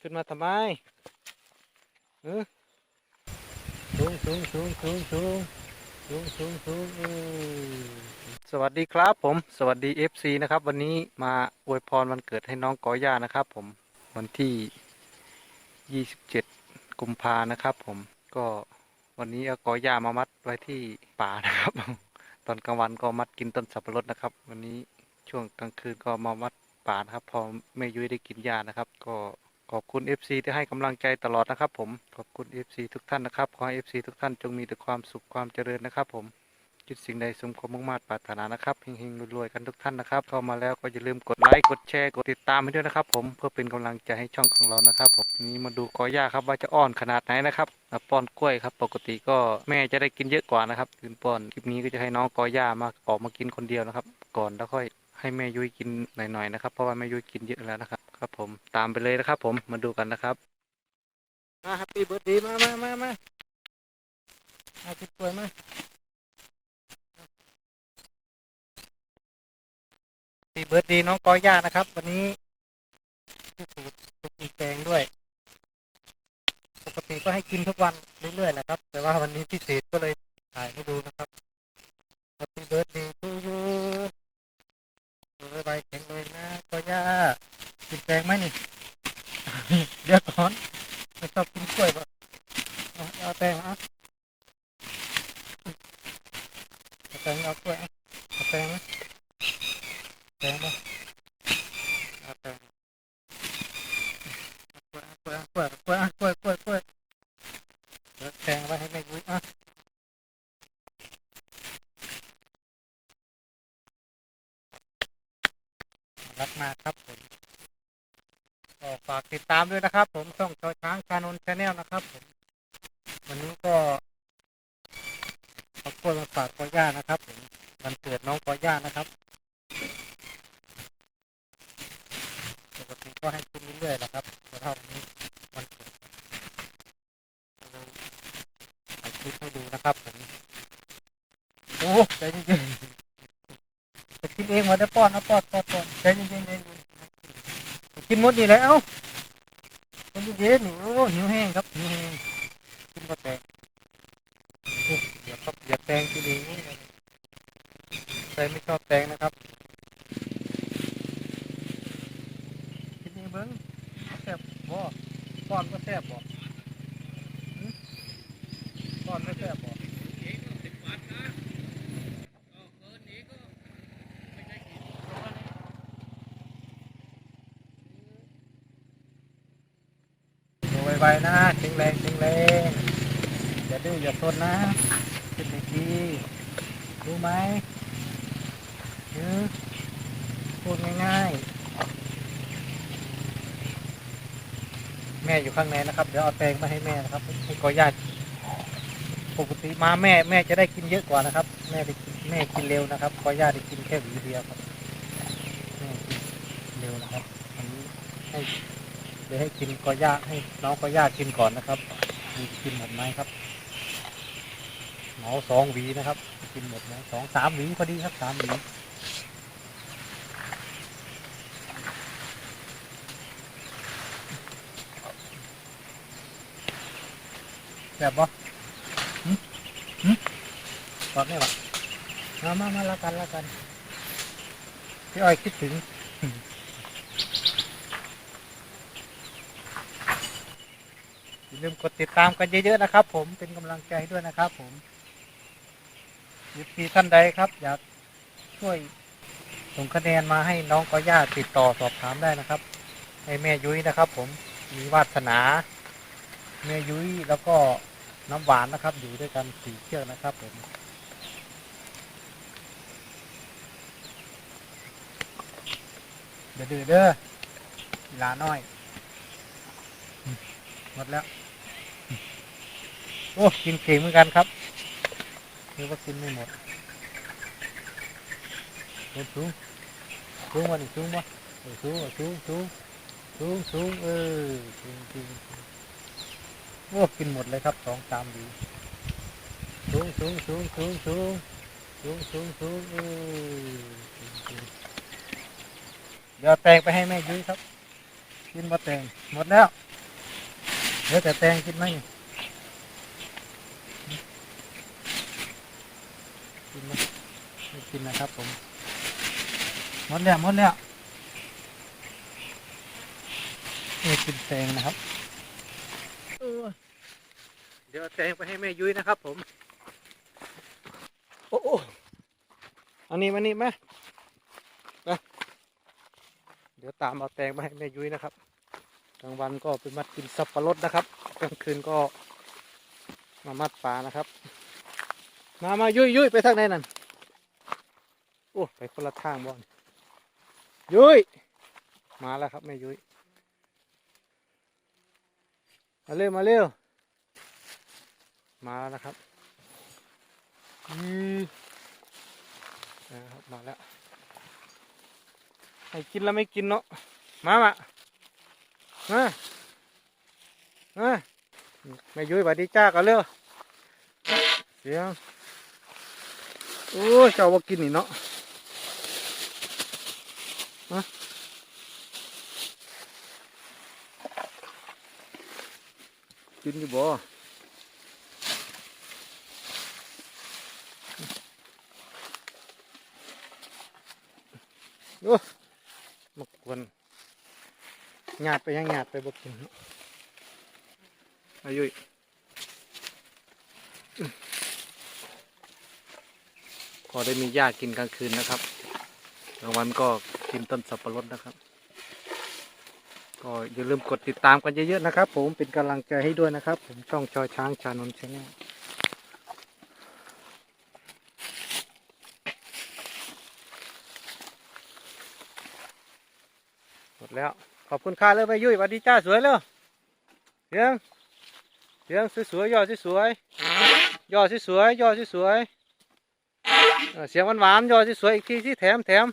ขึ้นมาทำไมเออสูงสูงสูงสูงสูงสูงสูงสูงเออสวัสดีครับผม สวัสดี FC นะครับ วันนี้มาอวยพรวันเกิดให้น้องกอย่านะครับ ผมวันที่ 27 กุมภานะครับ ผมก็วันนี้เอากอย่ามามัดไว้ที่ป่านะครับ ตอนกลางวันก็มัดกินต้นสับปะรดนะครับ วันนี้ช่วงกลางคืนก็มามัดป่านะครับ พอแม่ยุ้ยได้กินยานะครับ ก็ ขอบคุณ FC ที่ให้กำลังใจตลอดนะครับผม ขอบคุณ FC ทุกท่านนะครับ ขอให้ FC ทุกท่านจงมีแต่ความสุขความเจริญนะครับผมคิดสิ่งใดสมความมุ่งมา่ปรารถนานะครับเฮงๆรวยๆกันทุกท่านนะครับ เข้ามาแล้วก็อย่าลืมกดไลค์กดแชร์กดติดตามให้ด้วยนะครับ ผมเพื่อเป็นกำลังใจให้ช่องของเรานะครับผมนี้มาดูกอย่าครับว่าจะอ้อนขนาดไหนนะครับป้อนกล้วยครับ ปกติก็แม่จะได้กินเยอะกว่านะครับคืนป้อนคลิปนี้ก็จะให้น้องกอย่ามาออกมากินคนเดียวนะครับ ก่อนแล้วค่อย ให้แม่ยุ้ยกินหน่อยๆนะครับ เพราะว่าแม่ยุ้ยกินเยอะแล้วนะครับ ครับผมตามไปเลยนะครับ ผมมาดูกันนะครับมาแฮปปี้เบิร์ดดีมามามามาเอากินกล้วยมาปีเบิร์ดดีน้องกอย่านะครับ วันนี้พิสูจน์จะกินแกงด้วย ปกติก็ให้กินทุกวันเรื่อยๆแหละครับ แต่ว่าวันนี้พิเศษก็เลยถ่ายให้ดูนะครับ Happy birthday to you สุขภาพแข็งแรงนะกอย่ากิน แกงไหมนี่ เดี๋ยวก่อนไม่ชอบกินกล้วยป่ะเอาเอาแตงมาเอาเอาแตงเอากล้วยเอาแตงไหมแตงป่ะเอาแตงเอากล้วยเอากล้วยเอากล้วยเอากล้วยกล้วยกล้วยเดี๋ยวแตงไว้ให้แม่ยุ้ยอะ รักมากครับผม ก็ฝากติดตามด้วยนะครับ ผมช่องชอช้างชานนชาแนลนะครับ ผม วันนี้ก็ขอบคุณมาฝากกอย่านะครับ ผมวันเกิดน้องกอย่านะครับปกติก็ให้กินเรื่อยๆนะครับแต่เท่านี้วันเกิดเราถ่ายคลิปให้ดูนะครับ ผมโอ้ใจเย็นๆจะกินเองมาได้ป้อนนะป้อนป้อนป้อนเย็นๆใจเย็นๆ กินหมดดีแล้วใจเย็นๆหนูหิวแห้งครับหิวแห้งกินก็แตงอ้เดี๋ยวครับอย่าแตงกินเองใครไม่ชอบแตงนะครับกินเองเบิ้งแซ่บบ่ป้อนก็แซ่บบ่หึป้อนไม่แซ่บบ่ ไวๆนะแข็งแรงแข็งแรงอย่าดื้ออย่าทนนะเป็นเด็กดีรู้ไหมหือพูดง่ายๆ แม่อยู่ข้างในนะครับ เดี๋ยวเอาแตงมาให้แม่นะครับให้กอญาติปกติมาแม่แม่จะได้กินเยอะกว่านะครับ แม่ได้กินแม่กินเร็วนะครับกอญาติได้กินแค่หวีเดียวครับแม่กินเร็วนะครับอันนี้ให้ เดี๋ยวให้กินกอย่าให้น้องกอย่ากินก่อนนะครับมีกินหมดไหมครับเหมาสองหวีนะครับ กินหมดไหมสองสามหวีพอดีครับสามหวีแบบบ่ตอดไม่หรอมามามาละกันละกัน พี่อ้อยคิดถึง อย่าลืมกดติดตามกันเยอะๆนะครับ ผมเป็นกำลังใจด้วยนะครับผมยิพีท่านใดครับ อยากช่วยส่งคะแนนมาให้น้องกอย่าติดต่อสอบถามได้นะครับให้แม่ยุ้ยนะครับ ผมมีวาสนา แม่ยุ้ยแล้วก็น้ำหวานนะครับ อยู่ด้วยกันสี่เชือกนะครับ ผมเดี๋ยวดื้อเด้อหลาน้อย หมดแล้ว อ้กินเก่งเหมือนกันครับคือว่ากินไม่หมดเดินสูงสูงวันนี้สูงปะสูงสูงสูงสูงสูงเออสูงจริงโอ้กินหมดเลยครับสองสามดีสูงสูงสูงสูงสูงสูงสูงสูงเออสูงจริงเดี๋ยวแตงไปให้แม่ยุ้ยครับ กินมาแตงหมดแล้วเหลือแต่แตงกินไหม กินไหมไม่กินนะครับผมหมดแล้วหมดแล้วนี่กินแตงนะครับเออเดี๋ยวเอาแตงไปให้แม่ยุ้ยนะครับ ผม โอ้โอ้เอานี่มานี่มาไปเดี๋ยวตามเอาแตงมาให้แม่ยุ้ยนะครับกลางวันก็ไปมัดกินสับปะรดนะครับกลางคืนก็มามัดปลานะครับ มามายุยยุยไปทางไหนนั่นโอ้ไปคนละทางบ่อนยุยมาแล้วครับแม่ยุยมาเร็วมาเร็วมาแล้วนะครับอือนะครับมาแล้วให้กินแล้วไม่กินเนาะมามามามาแม่ยุ้ยสวัสดีจ้ากันเร็วเสียง โอ้เจ้าว่ากินนี่เนาะมากินอยู่บ่โอ้มากวนหยาดไปยังหยาดไปบกินเนาะอายุ พอได้มีหญ้ากินกลางคืนนะครับกลางวันก็กินต้นสับปะรดนะครับ ก็อย่าลืมกดติดตามกันเยอะๆนะครับ ผมเป็นกำลังใจให้ด้วยนะครับ ผมช่องชอยช้างชานนท์ชาแนลหมดแล้วขอบคุณค่าเลยไปยุ้ยสวัสดีจ้าสวยเลยเสียงเสียงสวยๆย่อสวยๆย่อสวยๆย่อสวยๆ เสียงหวานๆย่อสวยๆอีกทีที่แถมแถม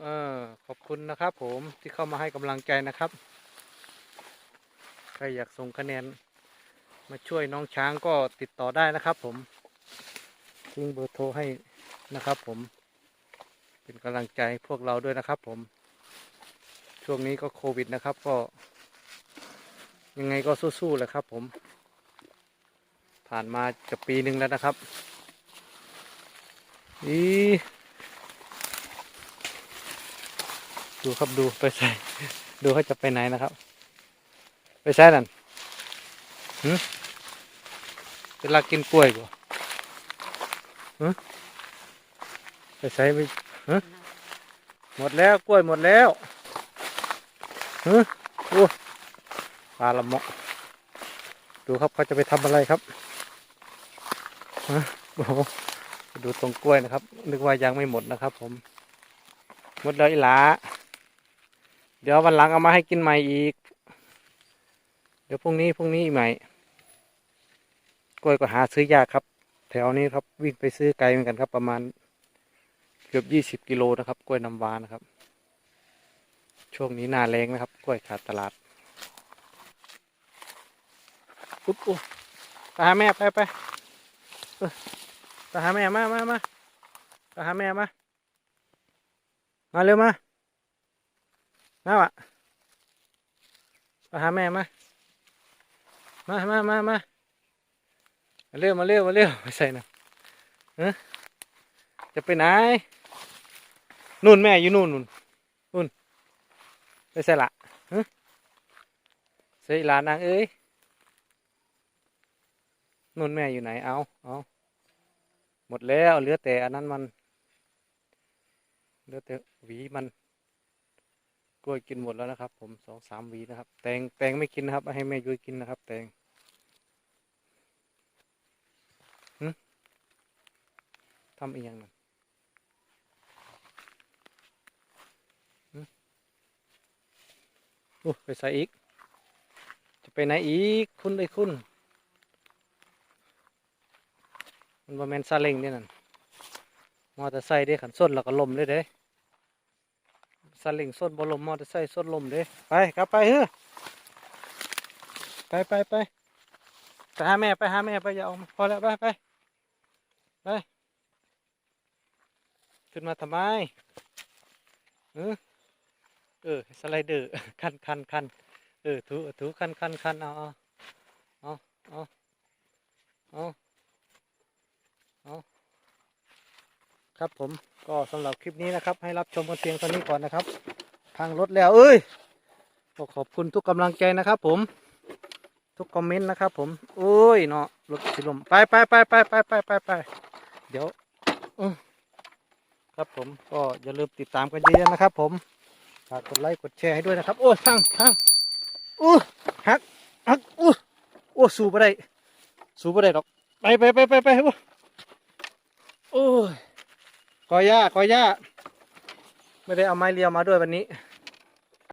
เออขอบคุณนะครับผมที่เข้ามาให้กำลังใจนะครับ ใครอยากส่งคะแนน มาช่วยน้องช้างก็ติดต่อได้นะครับผมทิ้งเบอร์โทรให้นะครับผม เป็นกำลังใจพวกเราด้วยนะครับผม ช่วงนี้ก็โควิดนะครับก็ ยังไงก็สู้ๆแหละครับผม ผ่านมาจะปีหนึ่งแล้วนะครับ อีดูครับดูไปใส่ดูเขาจะไปไหนนะครับ ไปใส่นั่นหืมเวลากินกล้วยบ่หืมไปใส่ไปหืมหมดแล้วกล้วยหมดแล้วเฮ้ยโอ้ปลาละเมาะดูครับเขาจะไปทำอะไรครับฮะโอ้ ดูตรงกล้วยนะครับ นึกว่ายังไม่หมดนะครับ ผมหมดแล้วอีหลาเดี๋ยววันหลังเอามาให้กินใหม่อีก เดี๋ยวพรุ่งนี้พรุ่งนี้อีกใหม่ กล้วยก็หาซื้อยากครับ แถวนี้ครับวิ่งไปซื้อไกลเหมือนกันครับ ประมาณเกือบยี่สิบกิโลนะครับ กล้วยน้ำว้านะครับ ช่วงนี้หน้าแรงนะครับ กล้วยขาดตลาดปุ๊บอุ๊บไปหาแม่ไปไปเออ ไปหาแม่มามามาไปหาแม่มามาเร็วมามาวะไปหาแม่มามามามามามาเร็วมาเร็วมาเร็วไปใส่นะเออจะไปไหนนู่นแม่อยู่นู่นนู่นไปใส่ละฮะใส่หลานนางเอ้ยนุ่นแม่อยู่ไหนเอาเอา มดแล้วเหลือแต่อันนั้นมันเหลือแต่หวีมัน กล้วยกินหมดแล้วนะครับ ผมสองสามหวีนะครับ แตงแตงไม่กินนะครับ ให้แม่ยุ้ยกินนะครับ แตงทำอีกอย่างนึงไปใส่อีก จะไปไหนอีก คุณไอ้คุณ มันบ่แมนซาเล้งนี่นั่นมอเตอร์ไซค์เด้ขันส้นแล้วก็ลมเลยเด้ซาเล้งส้นบ่ลมมอเตอร์ไซค์ส้นลมเด้ไปกลับไปเฮ้อไปไปไปไปหาแม่ไปหาแม่ไปอย่าออาพอแล้วไปไปไปขึ้นมาทำไมเออเออสไลเดอร์คันคันคันเออถูถูคันคันคันเอาเอาเอาเอาเอาเอา ครับผมก็สำหรับคลิปนี้นะครับ ให้รับชมกันเพียงเท่านี้ก่อนนะครับทางรถแล้วเอ้ยก็ขอบคุณทุกกำลังใจนะครับ ผม ทุกคอมเมนต์นะครับ ผมโอ้ยเนาะรถสิลมไปไปไปไปไปไปไปไปเดี๋ยวครับผมก็อย่าลืมติดตามกันเยอะๆนะครับ ผมฝากกดไลค์กดแชร์ให้ด้วยนะครับ โอ้ยทางทางอู้หักหักอู้โอ้สู้ไปได้สู้ไปได้หรอกไปไปไปไปไปโอ้ย กอย่ากอย่าไม่ได้เอาไม้เรียวมาด้วยวันนี้